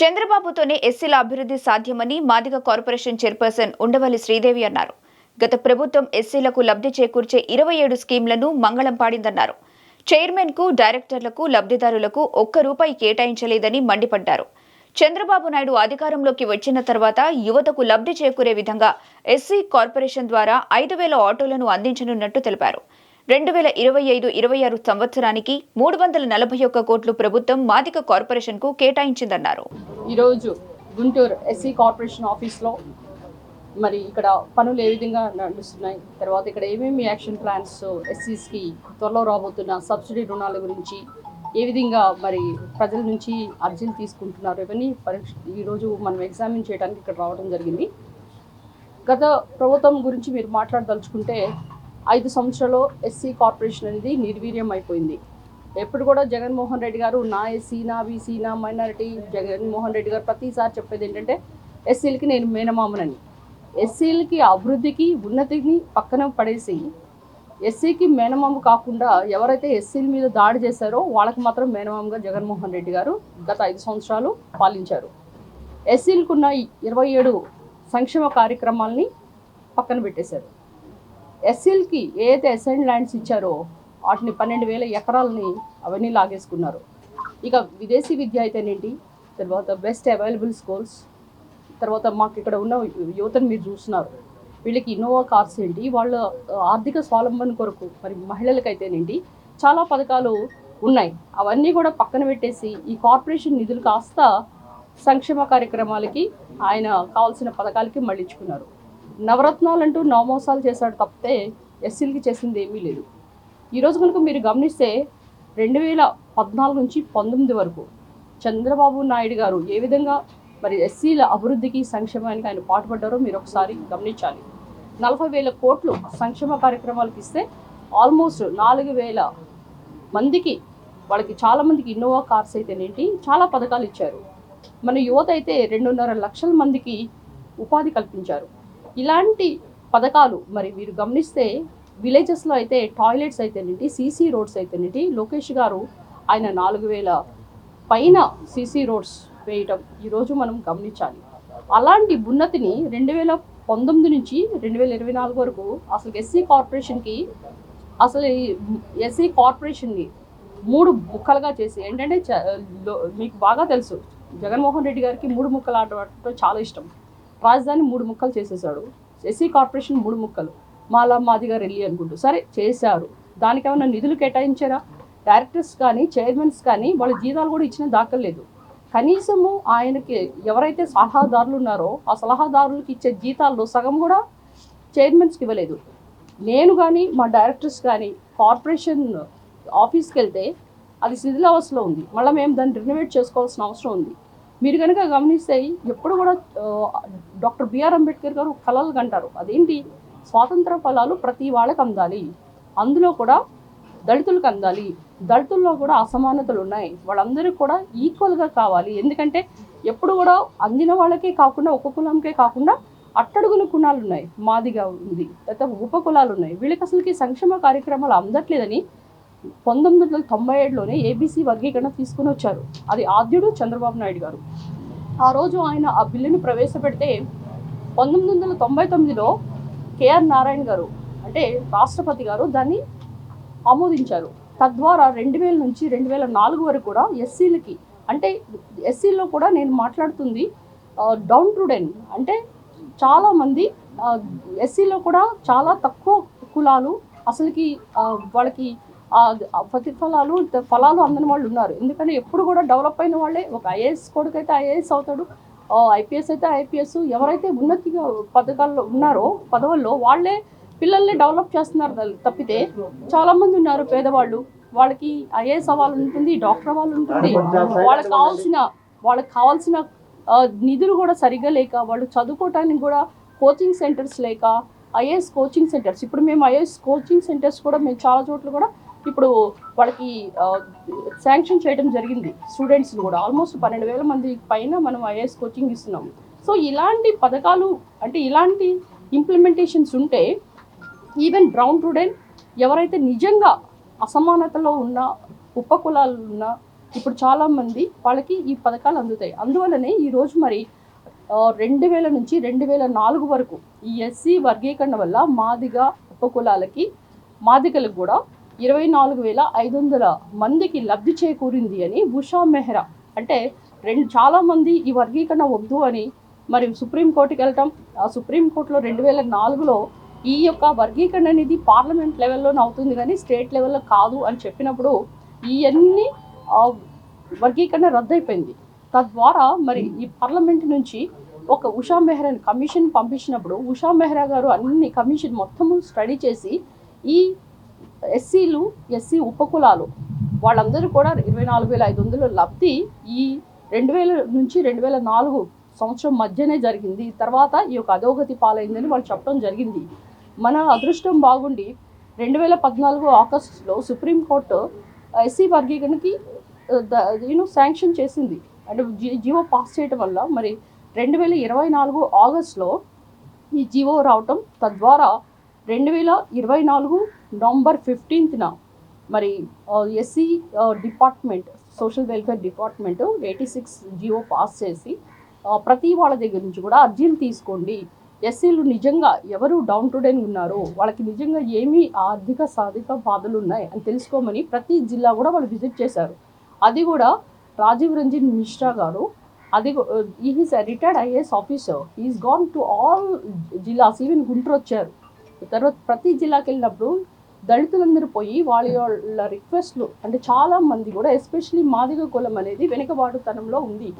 చంద్రబాబుతోనే ఎస్సీల అభివృద్ధి సాధ్యమని మాదిగ కార్పొరేషన్ చైర్పర్సన్ ఉండవల్లి శ్రీదేవి అన్నారు. గత ప్రభుత్వం ఎస్సీలకు లబ్ధి చేకూర్చే ఇరవై ఏడు స్కీంలను మంగళం పాడిందన్నారు. చైర్మన్కు డైరెక్టర్లకు లబ్ధిదారులకు ఒక్క రూపాయి కేటాయించలేదని మండిపడ్డారు. చంద్రబాబు నాయుడు అధికారంలోకి వచ్చిన తర్వాత యువతకు లబ్ధి చేకూరే విధంగా ఎస్సీ కార్పొరేషన్ ద్వారా ఐదు వేల ఆటోలను అందించనున్నట్టు తెలిపారు. రెండు వేల ఇరవై ఐదు ఇరవై ఆరు సంవత్సరానికి మూడు వందల నలభై ఒక్క కోట్లు ప్రభుత్వం మాదిక కార్పొరేషన్కు కేటాయించిందన్నారు. ఈరోజు గుంటూరు ఎస్సీ కార్పొరేషన్ ఆఫీస్లో మరి ఇక్కడ పనులు ఏ విధంగా నడుస్తున్నాయి తర్వాత ఇక్కడ ఏమేమి యాక్షన్ ప్లాన్స్ ఎస్సీస్కి త్వరలో రాబోతున్న సబ్సిడీ రుణాల గురించి ఏ విధంగా మరి ప్రజల నుంచి అర్జీలు తీసుకుంటున్నారు ఇవన్నీ పరీక్ష ఈరోజు మనం ఎగ్జామిన్ చేయడానికి ఇక్కడ రావడం జరిగింది. గత ప్రభుత్వం గురించి మీరు మాట్లాడదలుచుకుంటే ఐదు సంవత్సరాలు ఎస్సీ కార్పొరేషన్ అనేది నిర్వీర్యం అయిపోయింది. ఎప్పుడు కూడా జగన్మోహన్ రెడ్డి గారు నా ఎస్సీ నా బీసీ నా మైనారిటీ జగన్మోహన్ రెడ్డి గారు ప్రతిసారి చెప్పేది ఏంటంటే ఎస్సీలకి నేను మేనమామనని. ఎస్సీలకి అభివృద్ధికి ఉన్నతిని పక్కన పడేసి ఎస్సీకి మేనమామ కాకుండా ఎవరైతే ఎస్సీల మీద దాడి చేశారో వాళ్ళకి మాత్రం మేనమామగా జగన్మోహన్ రెడ్డి గారు గత ఐదు సంవత్సరాలు పాలించారు. ఎస్సీలకున్న ఇరవై ఏడు సంక్షేమ కార్యక్రమాల్ని పక్కన పెట్టేశారు. ఎస్సీలకి ఏదైతే ఎస్ఎన్ ల్యాండ్స్ ఇచ్చారో వాటిని పన్నెండు వేల ఎకరాలని అవన్నీ లాగేసుకున్నారు. ఇక విదేశీ విద్య అయితేనేంటి? తర్వాత బెస్ట్ అవైలబుల్ స్కూల్స్ తర్వాత మాకు ఇక్కడ ఉన్న యువతను మీరు చూస్తున్నారు. వీళ్ళకి ఇన్నోవా కార్స్ ఏంటి? వాళ్ళ ఆర్థిక స్వావలంబన కొరకు మరి మహిళలకైతేనేంటి? చాలా పథకాలు ఉన్నాయి. అవన్నీ కూడా పక్కన పెట్టేసి ఈ కార్పొరేషన్ నిధులు కాస్త సంక్షేమ కార్యక్రమాలకి ఆయన కావాల్సిన పథకాలకి మళ్ళించుకున్నారు. నవరత్నాలు అంటూ నవమోసాలు చేశాడు తప్పితే ఎస్సీలకి చేసింది ఏమీ లేదు. ఈరోజు కనుక మీరు గమనిస్తే రెండు వేల పద్నాలుగు నుంచి పంతొమ్మిది వరకు చంద్రబాబు నాయుడు గారు ఏ విధంగా మరి ఎస్సీల అభివృద్ధికి సంక్షేమానికి ఆయన పాటుపడ్డారో మీరు ఒకసారి గమనించాలి. నలభై వేల కోట్లు సంక్షేమ కార్యక్రమాలకు ఇస్తే ఆల్మోస్ట్ నాలుగు వేల మందికి వాళ్ళకి చాలా మందికి ఇన్నోవా కార్స్ అయితేనేంటి చాలా పథకాలు ఇచ్చారు. మన యువత అయితే రెండున్నర లక్షల మందికి ఉపాధి కల్పించారు. ఇలాంటి పథకాలు మరి మీరు గమనిస్తే విలేజెస్లో అయితే టాయిలెట్స్ అయితేనేంటి సీసీ రోడ్స్ అయితేనేంటి లోకేష్ గారు ఆయన నాలుగు వేల పైన సీసీ రోడ్స్ వేయటం ఈరోజు మనం గమనించాలి. అలాంటి ఉన్నతిని రెండు వేల పంతొమ్మిది నుంచి రెండు వేల ఇరవై నాలుగు వరకు అసలు ఎస్సీ కార్పొరేషన్కి అసలు ఈ ఎస్సీ కార్పొరేషన్ని మూడు ముక్కలుగా చేసి ఏంటంటే మీకు బాగా తెలుసు జగన్మోహన్ రెడ్డి గారికి మూడు ముక్కలు ఆడటం చాలా ఇష్టం. రాజధాని మూడు ముక్కలు చేసేసాడు ఎస్సీ కార్పొరేషన్ మూడు ముక్కలు. మాలా మాదిగా రెల్లి అనుకుంటూ. సరే చేశారు. దానికి ఏమైనా నిధులు కేటాయించారా? డైరెక్టర్స్ కానీ చైర్మన్స్ కానీ వాళ్ళ జీతాలు కూడా ఇచ్చిన దాఖలేదు కనీసము ఆయనకి ఎవరైతే సలహాదారులు ఉన్నారో ఆ సలహాదారులకు ఇచ్చే జీతాల్లో సగం కూడా చైర్మన్స్కి ఇవ్వలేదు. నేను కానీ మా డైరెక్టర్స్ కానీ కార్పొరేషన్ ఆఫీస్కి వెళ్తే అది శిథిలావస్థలో ఉంది. మళ్ళీ మేము దాన్ని రినోవేట్ చేసుకోవాల్సిన అవసరం ఉంది. మీరు కనుక గమనిస్తే ఎప్పుడు కూడా డాక్టర్ బిఆర్ అంబేద్కర్ గారు కళలు కంటారు. అదేంటి? స్వాతంత్ర ఫలాలు ప్రతి వాళ్ళకి అందాలి. అందులో కూడా దళితులకు అందాలి. దళితుల్లో కూడా అసమానతలు ఉన్నాయి. వాళ్ళందరికీ కూడా ఈక్వల్గా కావాలి. ఎందుకంటే ఎప్పుడు కూడా అందిన వాళ్ళకే కాకుండా ఒక కులంకే కాకుండా అట్టడుగుల కులాలు ఉన్నాయి. మాదిగా ఉంది. లేకపోతే ఉప కులాలు ఉన్నాయి. వీళ్ళకి అసలుకి సంక్షేమ కార్యక్రమాలు అందట్లేదని పంతొమ్మిది వందల తొంభై ఏడులోనే ఏబీసీ వర్గీకరణ తీసుకుని వచ్చారు. అది ఆద్యుడు చంద్రబాబు నాయుడు గారు. ఆ రోజు ఆయన ఆ బిల్లును ప్రవేశపెడితే పంతొమ్మిది వందల తొంభై తొమ్మిదిలో కేఆర్ నారాయణ గారు అంటే రాష్ట్రపతి గారు దాన్ని ఆమోదించారు. తద్వారా రెండు వేల నుంచి రెండు వేల నాలుగు వరకు కూడా ఎస్సీలకి అంటే ఎస్సీలో కూడా నేను మాట్లాడుతుంది డౌన్ టుడెన్ అంటే చాలామంది ఎస్సీలో కూడా చాలా తక్కువ కులాలు అసలుకి వాళ్ళకి ప్రతిఫలాలు ఫలాలు అందని వాళ్ళు ఉన్నారు. ఎందుకంటే ఎప్పుడు కూడా డెవలప్ అయిన వాళ్ళే. ఒక ఐఏఎస్ కొడుకు అయితే ఐఏఎస్ అవుతాడు. ఐపీఎస్ అయితే ఐపీఎస్. ఎవరైతే ఉన్నతిగా పథకాల్లో ఉన్నారో పదవుల్లో వాళ్ళే పిల్లల్ని డెవలప్ చేస్తున్నారు తప్పితే చాలా మంది ఉన్నారు పేదవాళ్ళు. వాళ్ళకి ఐఏఎస్ అవ్వాలి ఉంటుంది డాక్టర్ అవ్వాలి ఉంటుంది వాళ్ళకి కావాల్సిన వాళ్ళకి కావాల్సిన నిధులు కూడా సరిగ్గా లేక వాళ్ళు చదువుకోవటానికి కూడా కోచింగ్ సెంటర్స్ లేక ఐఏఎస్ కోచింగ్ సెంటర్స్. ఇప్పుడు మేము ఐఏఎస్ కోచింగ్ సెంటర్స్ కూడా మేము చాలా చోట్ల కూడా ఇప్పుడు వాళ్ళకి శాంక్షన్ చేయడం జరిగింది స్టూడెంట్స్ని కూడా. ఆల్మోస్ట్ పన్నెండు వేల మంది పైన మనం ఐఏఎస్ కోచింగ్ ఇస్తున్నాం సో ఇలాంటి పథకాలు అంటే ఇలాంటి ఇంప్లిమెంటేషన్స్ ఉంటే ఈవెన్ బ్రౌన్ స్టూడెంట్ ఎవరైతే నిజంగా అసమానతలో ఉన్న ఉపకులాలు ఉన్న ఇప్పుడు చాలామంది వాళ్ళకి ఈ పథకాలు అందుతాయి. అందువల్లనే ఈరోజు మరి రెండు వేల నుంచి రెండు వేల నాలుగు వరకు ఈ ఎస్సీ వర్గీకరణ వల్ల మాదిగ ఉపకులాలకి మాదిగలకు కూడా ఇరవై నాలుగు వేల ఐదు వందల మందికి లబ్ధి చేకూరింది అని ఉషా మెహ్రా. అంటే రెండు చాలామంది ఈ వర్గీకరణ వద్దు అని మరి సుప్రీంకోర్టుకి వెళ్ళటం ఆ సుప్రీంకోర్టులో రెండు వేల నాలుగులో ఈ యొక్క వర్గీకరణ అనేది పార్లమెంట్ లెవెల్లోనే అవుతుంది కానీ స్టేట్ లెవెల్లో కాదు అని చెప్పినప్పుడు ఇవన్నీ వర్గీకరణ రద్దయిపోయింది. తద్వారా మరి ఈ పార్లమెంట్ నుంచి ఒక ఉషా మెహ్రాని కమిషన్ పంపించినప్పుడు ఉషా మెహ్రా గారు అన్ని కమిషన్ మొత్తము స్టడీ చేసి ఈ ఎస్సీలు ఎస్సీ ఉపకులాలు వాళ్ళందరూ కూడా ఇరవై నాలుగు వేల ఐదు వందల లబ్ధి ఈ రెండు వేల నుంచి రెండు వేల నాలుగు సంవత్సరం మధ్యనే జరిగింది. తర్వాత ఈ యొక్క అధోగతి పాలైందని వాళ్ళు చెప్పడం జరిగింది. మన అదృష్టం బాగుండి రెండు వేల పద్నాలుగు ఆగస్టులో సుప్రీంకోర్టు ఎస్సీ వర్గీకరణకి యూనో శాంక్షన్ చేసింది. అంటే జీ- జీవో పాస్ చేయటం వల్ల మరి రెండు వేల ఇరవై నాలుగు ఆగస్టులో ఈ జీవో రావటం తద్వారా రెండు వేల ఇరవై నాలుగు నవంబర్ ఫిఫ్టీన్త్న మరి SC department social welfare department eighty six GO pass చేసి ప్రతి వాళ్ళ దగ్గర నుంచి కూడా అర్జీలు తీసుకోండి. ఎస్సీలు నిజంగా ఎవరు డౌన్ టు డెన్ ఉన్నారో వాళ్ళకి నిజంగా ఏమి ఆర్థిక సాధిక బాధలు ఉన్నాయి అని తెలుసుకోమని ప్రతి జిల్లా కూడా వాళ్ళు విజిట్ చేశారు. అది కూడా రాజీవ్ రంజన్ మిశ్రా గారు అది is retired IAS officer is gone to all zillas. Even Guntur వచ్చారు. తర్వాత ప్రతి జిల్లాకి వెళ్ళినప్పుడు దళితులందరూ పోయి వాళ్ళ వాళ్ళ రిక్వెస్ట్లు అంటే చాలా మంది కూడా ఎస్పెషలీ మాదిగ కులం అనేది వెనుకబాటుతనంలో ఉంది.